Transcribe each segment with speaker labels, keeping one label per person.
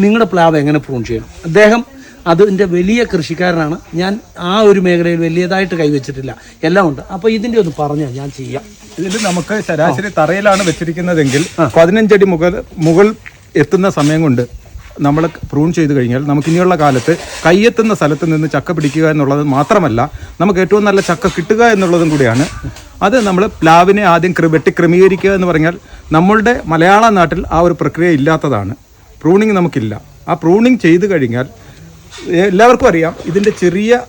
Speaker 1: നിങ്ങളുടെ പ്ലാവ് എങ്ങനെ പ്രൂൺ ചെയ്യണം? അദ്ദേഹം അതിന്റെ വലിയ കൃഷിക്കാരനാണ്. ഞാൻ ആ ഒരു മേഖലയിൽ വലിയതായിട്ട് കൈവച്ചിട്ടില്ല. എല്ലാം ഉണ്ട്. അപ്പോൾ ഇതിന്റെ ഒന്ന് പറഞ്ഞാൽ ഞാൻ ചെയ്യാം.
Speaker 2: ഇതിൽ നമുക്ക് ശരാശരി തറയിലാണ് വെച്ചിരിക്കുന്നതെങ്കിൽ പതിനഞ്ചടി മുകൾ മുകൾ എത്തുന്ന സമയം കൊണ്ട് നമ്മൾ പ്രൂൺ ചെയ്ത് കഴിഞ്ഞാൽ നമുക്ക് ഇനിയുള്ള കാലത്ത് കയ്യെത്തുന്ന സ്ഥലത്ത് നിന്ന് ചക്ക പിടിക്കുക എന്നുള്ളത് മാത്രമല്ല നമുക്ക് ഏറ്റവും നല്ല ചക്ക കിട്ടുക എന്നുള്ളതും കൂടിയാണ്. അത് നമ്മൾ പ്ലാവിനെ ആദ്യം വെട്ടി ക്രമീകരിക്കുക എന്ന് പറഞ്ഞാൽ നമ്മളുടെ മലയാള നാട്ടിൽ ആ ഒരു പ്രക്രിയ ഇല്ലാത്തതാണ്. പ്രൂണിങ് നമുക്കില്ല. ആ പ്രൂണിങ് ചെയ്ത് കഴിഞ്ഞാൽ എല്ലാവർക്കും അറിയാം ഇതിന്റെ ചെറിയ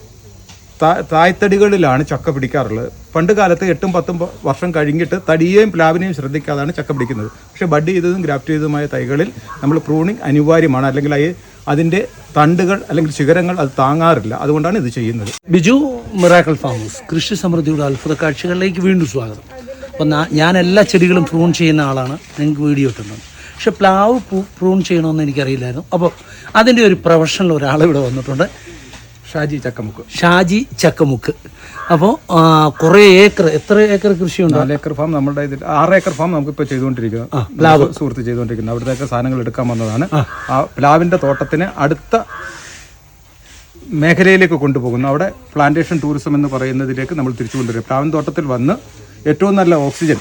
Speaker 2: തായ്തടികളിലാണ് ചക്ക പിടിക്കാറുള്ളത്. പണ്ട് കാലത്ത് എട്ടും പത്തും വർഷം കഴിഞ്ഞിട്ട് തടിയെയും പ്ലാവിനെയും ശ്രദ്ധിക്കാതാണ് ചക്ക പിടിക്കുന്നത്. പക്ഷേ ബഡ് ചെയ്തതും ഗ്രാഫ്റ്റ് ചെയ്തതുമായ തൈകളിൽ നമ്മൾ പ്രൂണിങ് അനിവാര്യമാണ്. അല്ലെങ്കിൽ അത് അതിന്റെ തണ്ടുകൾ അല്ലെങ്കിൽ ശിഖരങ്ങൾ അത് താങ്ങാറില്ല. അതുകൊണ്ടാണ് ഇത് ചെയ്യുന്നത്.
Speaker 1: Biju miracle farmers. കൃഷി സമൃദ്ധിയുടെ അത്ഭുത കാഴ്ചകളിലേക്ക് വീണ്ടും സ്വാഗതം. അപ്പം ഞാൻ എല്ലാ ചെടികളും പ്രൂൺ ചെയ്യുന്ന ആളാണ്. നിങ്ങൾക്ക് വീഡിയോ ഇട്ടുന്നത്. പക്ഷെ പ്ലാവ് പൂ- പ്രൂൺ ചെയ്യണമെന്ന് എനിക്കറിയില്ലായിരുന്നു. അപ്പോൾ അതിന്റെ ഒരു പ്രൊഫഷണൽ ഒരാൾ ഇവിടെ വന്നിട്ടുണ്ട്.
Speaker 2: ഷാജി ചക്കമുക്ക്.
Speaker 1: ഷാജി ചക്കമുക്ക്. അപ്പോൾ കുറേ ഏക്കർ എത്ര ഏക്കർ കൃഷിയുണ്ട്?
Speaker 2: നാല് ഏക്കർ ഫാം നമ്മുടെ ഇതിൽ ആറ് ഏക്കർ ഫാം നമുക്ക് ഇപ്പോൾ ചെയ്തുകൊണ്ടിരിക്കുന്നത്
Speaker 1: പ്ലാവ്.
Speaker 2: സുഹൃത്ത് ചെയ്തുകൊണ്ടിരിക്കുന്നത് അവിടുത്തെ സാധനങ്ങൾ എടുക്കാൻ വന്നതാണ്. ആ പ്ലാവിന്റെ തോട്ടത്തിന് അടുത്ത മേഖലയിലേക്ക് കൊണ്ടുപോകുന്നു. അവിടെ പ്ലാന്റേഷൻ ടൂറിസം എന്ന് പറയുന്നതിലേക്ക് നമ്മൾ തിരിച്ചു കൊണ്ടുവരും. പ്ലാവൻ തോട്ടത്തിൽ വന്ന് ഏറ്റവും നല്ല ഓക്സിജൻ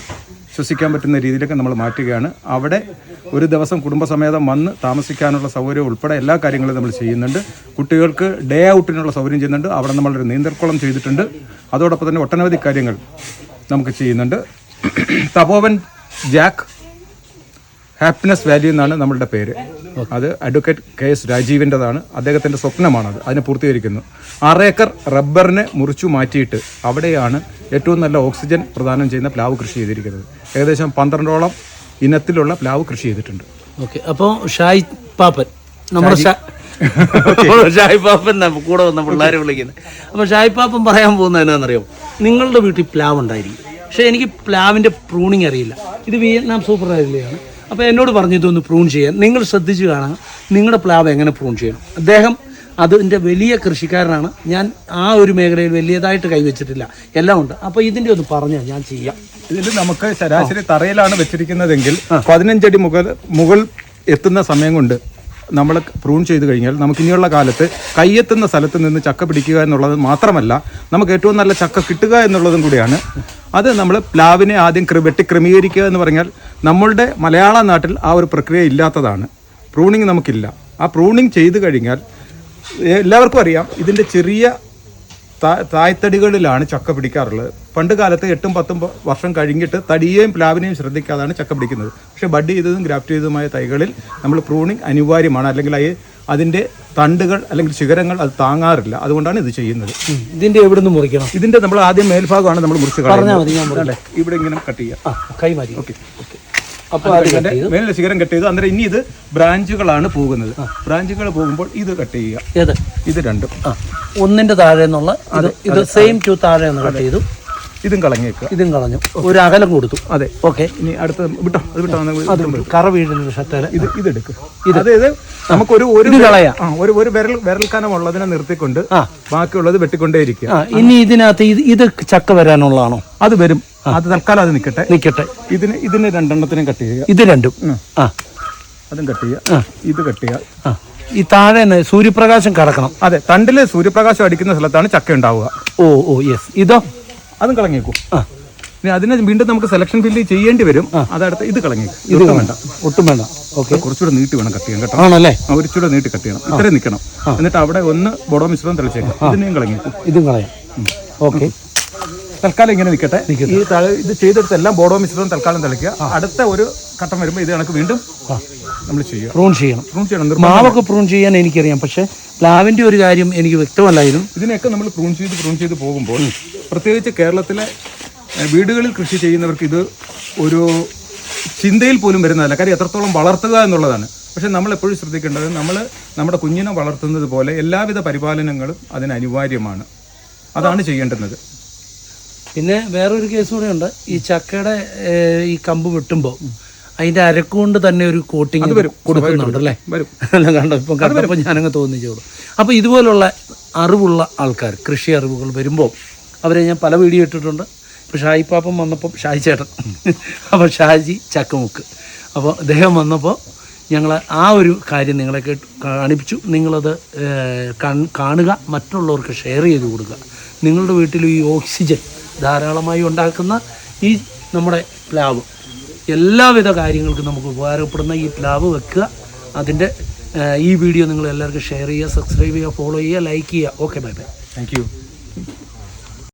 Speaker 2: ശ്വസിക്കാൻ പറ്റുന്ന രീതിയിലൊക്കെ നമ്മൾ മാറ്റുകയാണ്. അവിടെ ഒരു ദിവസം കുടുംബസമേതം വന്ന് താമസിക്കാനുള്ള സൗകര്യം ഉൾപ്പെടെ എല്ലാ കാര്യങ്ങളും നമ്മൾ ചെയ്യുന്നുണ്ട്. കുട്ടികൾക്ക് ഡേ ഔട്ടിനുള്ള സൗകര്യം ചെയ്യുന്നുണ്ട്. അവിടെ നമ്മളൊരു നീന്തൽക്കുളം ചെയ്തിട്ടുണ്ട്. അതോടൊപ്പം തന്നെ ഒട്ടനവധി കാര്യങ്ങൾ നമുക്ക് ചെയ്യുന്നുണ്ട്. തപോവൻ ജാക്ക് ഹാപ്പിനെസ് വാല്യൂ എന്നാണ് നമ്മളുടെ പേര്. അത് അഡ്വക്കേറ്റ് കെ എസ് രാജീവിന്റെതാണ് അദ്ദേഹത്തിന്റെ സ്വപ്നമാണത്. അതിനെ പൂർത്തീകരിക്കുന്നു. ആറേക്കർ റബ്ബറിനെ മുറിച്ചു മാറ്റിയിട്ട് അവിടെയാണ് ഏറ്റവും നല്ല ഓക്സിജൻ പ്രദാനം ചെയ്യുന്ന പ്ലാവ് കൃഷി ചെയ്തിരിക്കുന്നത്. ഏകദേശം പന്ത്രണ്ടോളം ഇനത്തിലുള്ള പ്ലാവ് കൃഷി ചെയ്തിട്ടുണ്ട്.
Speaker 1: ഓക്കെ. അപ്പോൾ ഷായി പാപ്പൻ. നമ്മുടെ ഷായ് ഷായി പാപ്പൻ എന്നാ കൂടെ വന്ന പിള്ളേരെ വിളിക്കുന്നത് അപ്പോൾ ഷായി പാപ്പൻ പറയാൻ പോകുന്നത് എന്നാണെന്നറിയോ? നിങ്ങളുടെ വീട്ടിൽ പ്ലാവ് ഉണ്ടായിരിക്കും. പക്ഷേ എനിക്ക് പ്ലാവിന്റെ പ്രൂണിങ് അറിയില്ല. ഇത് വിയറ്റ്നാം സൂപ്പർ റൈലിയാണ് അപ്പോൾ എന്നോട് പറഞ്ഞു ഇതൊന്ന് പ്രൂൺ ചെയ്യാൻ. നിങ്ങൾ ശ്രദ്ധിച്ചു കാണാം നിങ്ങളുടെ പ്ലാവ് എങ്ങനെ പ്രൂൺ ചെയ്യണം. അദ്ദേഹം അതിന്റെ വലിയ കൃഷിക്കാരനാണ്. ഞാൻ ആ ഒരു മേഖലയിൽ വലിയതായിട്ട് കൈവച്ചിട്ടില്ല. എല്ലാം ഉണ്ട്. അപ്പോൾ ഇതിന്റെ ഒന്ന് പറഞ്ഞാൽ ഞാൻ ചെയ്യാം.
Speaker 2: ഇതിൽ നമുക്ക് ശരാശരി തറയിലാണ് വെച്ചിരിക്കുന്നതെങ്കിൽ പതിനഞ്ചടി മുകൾ മുകൾ എത്തുന്ന സമയം കൊണ്ട് നമ്മൾ പ്രൂൺ ചെയ്ത് കഴിഞ്ഞാൽ നമുക്ക് ഇനിയുള്ള കാലത്ത് കയ്യെത്തുന്ന സ്ഥലത്ത് നിന്ന് ചക്ക പിടിക്കുക എന്നുള്ളത് മാത്രമല്ല നമുക്ക് ഏറ്റവും നല്ല ചക്ക കിട്ടുക എന്നുള്ളതും കൂടിയാണ്. അത് നമ്മൾ പ്ലാവിനെ ആദ്യം വെട്ടി ക്രമീകരിക്കുക എന്ന് പറഞ്ഞാൽ നമ്മളുടെ മലയാള നാട്ടിൽ ആ ഒരു പ്രക്രിയ ഇല്ലാത്തതാണ്. പ്രൂണിങ് നമുക്കില്ല. ആ പ്രൂണിങ് ചെയ്തു കഴിഞ്ഞാൽ എല്ലാവർക്കും അറിയാം ഇതിന്റെ ചെറിയ താ- തായ്തടികളിലാണ് ചക്ക പിടിക്കാറുള്ളത്. പണ്ട് കാലത്ത് എട്ടും പത്തും വർഷം കഴിഞ്ഞിട്ട് തടിയേയും പ്ലാവിനെയും ശ്രദ്ധിക്കാതാണ് ചക്ക പിടിക്കുന്നത്. പക്ഷേ ബഡ് ചെയ്തതും ഗ്രാഫ്റ്റ് ചെയ്തതുമായ തൈകളിൽ നമ്മൾ പ്രൂണിങ് അനിവാര്യമാണ്. അല്ലെങ്കിൽ അത് അതിന്റെ തണ്ടുകൾ അല്ലെങ്കിൽ ശിഖരങ്ങൾ അത് താങ്ങാറില്ല. അതുകൊണ്ടാണ് ഇത് ചെയ്യുന്നത്.
Speaker 1: ഇതിന്റെ ഇതിന്റെ എവിടെ നിന്ന് മുറിക്കണം?
Speaker 2: ഇതിന്റെ നമ്മൾ ആദ്യം മേൽഭാഗമാണ് നമ്മൾ മുറിച്ച് കളയുന്നത്. ഇവിടെ ഇങ്ങനെ കട്ട് ചെയ്യാം.
Speaker 1: ആ കൈ മാറ്റി.
Speaker 2: ഓക്കെ.
Speaker 1: അപ്പോൾ അത്
Speaker 2: അതിന്റെ മേലിലെ ശിഖരം കട്ട് ചെയ്തു. അന്നേരം ഇനി ഇത് ബ്രാഞ്ചുകളാണ് പോകുന്നത്. ബ്രാഞ്ചുകൾ പോകുമ്പോൾ ഇത് കട്ട് ചെയ്യുക.
Speaker 1: ഏത്?
Speaker 2: ഇത് രണ്ടും.
Speaker 1: ആ. ഒന്നിന്റെ താഴെ നിന്നുള്ള ഇത് ഇത് സെയിം ടു താഴെ നിന്ന് കട്ട് ചെയ്തു.
Speaker 2: ഇതും കളഞ്ഞേക്കുക.
Speaker 1: ഇതും കളഞ്ഞു. ഒരു അകലം കൊടുത്തു.
Speaker 2: അതെ.
Speaker 1: ഓക്കെ.
Speaker 2: ഇനി അടുത്ത വിട്ടോ? അത് വിട്ടോ.
Speaker 1: കറ വീഴുന്ന ഷട്ടൽ
Speaker 2: ഇത് ഇതെടുക്ക് അതായത് നമുക്കൊരു ഒരു
Speaker 1: കളയാ.
Speaker 2: ഒരു ഒരു വിരൽ വിരൽക്കാനം ഉള്ളതിനെ നിർത്തിക്കൊണ്ട്. ബാക്കിയുള്ളത് വെട്ടിക്കൊണ്ടേയിരിക്കുക
Speaker 1: ഇരിക്കുക. ഇനി ഇതിനകത്ത് ഇത് ഇത് ചക്ക വരാനുള്ളതാണോ?
Speaker 2: അത് വരും. അത് തൽക്കാലം അത് നിൽക്കട്ടെ
Speaker 1: നിൽക്കട്ടെ
Speaker 2: ഇതിന് ഇതിന് രണ്ടെണ്ണത്തിനും കട്ട് ചെയ്യുക.
Speaker 1: ഇത് രണ്ടും. ആ.
Speaker 2: അതും കട്ട്
Speaker 1: ആ.
Speaker 2: ചെയ്യുക ഇത് കട്ട് ചെയ്യുക.
Speaker 1: ആ. ഈ താഴെ സൂര്യപ്രകാശം കടക്കണം.
Speaker 2: അതെ തണ്ടിൽ സൂര്യപ്രകാശം അടിക്കുന്ന സ്ഥലത്താണ് ചക്ക ഉണ്ടാവുക.
Speaker 1: ഓ ഓ യെസ് ഇതോ?
Speaker 2: അതും കളഞ്ഞേക്കൂ.
Speaker 1: ആ.
Speaker 2: ഇനി അതിനെ വീണ്ടും നമുക്ക് സെലക്ഷൻ ഫില്ല് ചെയ്യേണ്ടി വരും. അതടുത്ത് ഇത് കളഞ്ഞേക്കും.
Speaker 1: ഇത്
Speaker 2: ഇത് വേണ്ട.
Speaker 1: ഒട്ടും വേണ്ട. ഓക്കെ
Speaker 2: കുറച്ചുകൂടെ നീട്ടി വേണം കട്ട് ചെയ്യാൻ കേട്ടോ.
Speaker 1: ആണല്ലേ?
Speaker 2: ഒരിച്ചൂടെ നീട്ടി കട്ട് ചെയ്യണം. ഇത്രയും നിൽക്കണം എന്നിട്ട് അവിടെ ഒന്ന് ബോഡോ മിശ്രം തെളിച്ചേക്കാം ഇതിനെയും കളഞ്ഞേക്കും.
Speaker 1: ഇതും കളയാം. ഓക്കെ
Speaker 2: തൽക്കാലം ഇങ്ങനെ നിൽക്കട്ടെ. ഈ ഇത് ചെയ്തെടുത്തെല്ലാം ബോഡോ മിശ്രിതം തൽക്കാലം തിളയ്ക്കുക അടുത്ത ഒരു ഘട്ടം വരുമ്പോൾ ഇത് കണക്ക് വീണ്ടും നമ്മൾ ചെയ്യുക.
Speaker 1: പ്രൂൺ ചെയ്യണം.
Speaker 2: പ്രൂൺ ചെയ്യണം.
Speaker 1: മാവൊക്കെ പ്രൂൺ ചെയ്യാൻ എനിക്കറിയാം. പക്ഷേ പ്ലാവിന്റെ ഒരു കാര്യം എനിക്ക് വ്യക്തമല്ലായിരുന്നു.
Speaker 2: ഇതിനെയൊക്കെ നമ്മൾ പ്രൂൺ ചെയ്ത് പ്രൂൺ ചെയ്ത് പോകുമ്പോൾ പ്രത്യേകിച്ച് കേരളത്തിലെ വീടുകളിൽ കൃഷി ചെയ്യുന്നവർക്ക് ഇത് ഒരു ചിന്തയിൽ പോലും വരുന്നതല്ല. കാര്യം എത്രത്തോളം വളർത്തുക എന്നുള്ളതാണ്. പക്ഷെ നമ്മൾ എപ്പോഴും ശ്രദ്ധിക്കേണ്ടത് നമ്മൾ നമ്മുടെ കുഞ്ഞിനെ വളർത്തുന്നത് പോലെ എല്ലാവിധ പരിപാലനങ്ങളും അതിന് അനിവാര്യമാണ്. അതാണ് ചെയ്യേണ്ടുന്നത്.
Speaker 1: പിന്നെ വേറൊരു കേസ് കൂടെ ഉണ്ട്. ഈ ചക്കയുടെ ഈ കമ്പ് വെട്ടുമ്പോൾ അതിന്റെ അരക്കുകൊണ്ട് തന്നെ ഒരു കോട്ടിങ് കൊടുക്കുന്നുണ്ട് അല്ലേ? അല്ല കണ്ടോ? ഇപ്പം കണ്ടപ്പോൾ ഞാനങ്ങ് തോന്നിച്ചോളൂ. അപ്പോൾ ഇതുപോലുള്ള അറിവുള്ള ആൾക്കാർ കൃഷി അറിവുകൾ വരുമ്പോൾ അവരെ ഞാൻ പല വീഡിയോ ഇട്ടിട്ടുണ്ട്. ഇപ്പോൾ ഷായി പാപ്പൻ വന്നപ്പോൾ ഷായി ചേട്ടൻ. അപ്പോൾ ഷാജി ചക്കമുക്ക്. അപ്പോൾ അദ്ദേഹം വന്നപ്പോൾ ഞങ്ങൾ ആ ഒരു കാര്യം നിങ്ങളെ കേട്ട് കാണിപ്പിച്ചു. നിങ്ങളത് കാണുക മറ്റുള്ളവർക്ക് ഷെയർ ചെയ്ത് കൊടുക്കുക. നിങ്ങളുടെ വീട്ടിൽ ഈ ഓക്സിജൻ ധാരാളമായി ഉണ്ടാക്കുന്ന ഈ നമ്മുടെ പ്ലാവ്. എല്ലാവിധ കാര്യങ്ങൾക്കും നമുക്ക് ഉപകാരപ്പെടുന്ന ഈ പ്ലാവ് വെക്കുക. അതിന്റെ ഈ വീഡിയോ നിങ്ങൾ എല്ലാവർക്കും ഷെയർ ചെയ്യുക സബ്സ്ക്രൈബ് ചെയ്യുക ഫോളോ ചെയ്യുക ലൈക്ക് ചെയ്യുക. Okay bye bye.
Speaker 2: താങ്ക്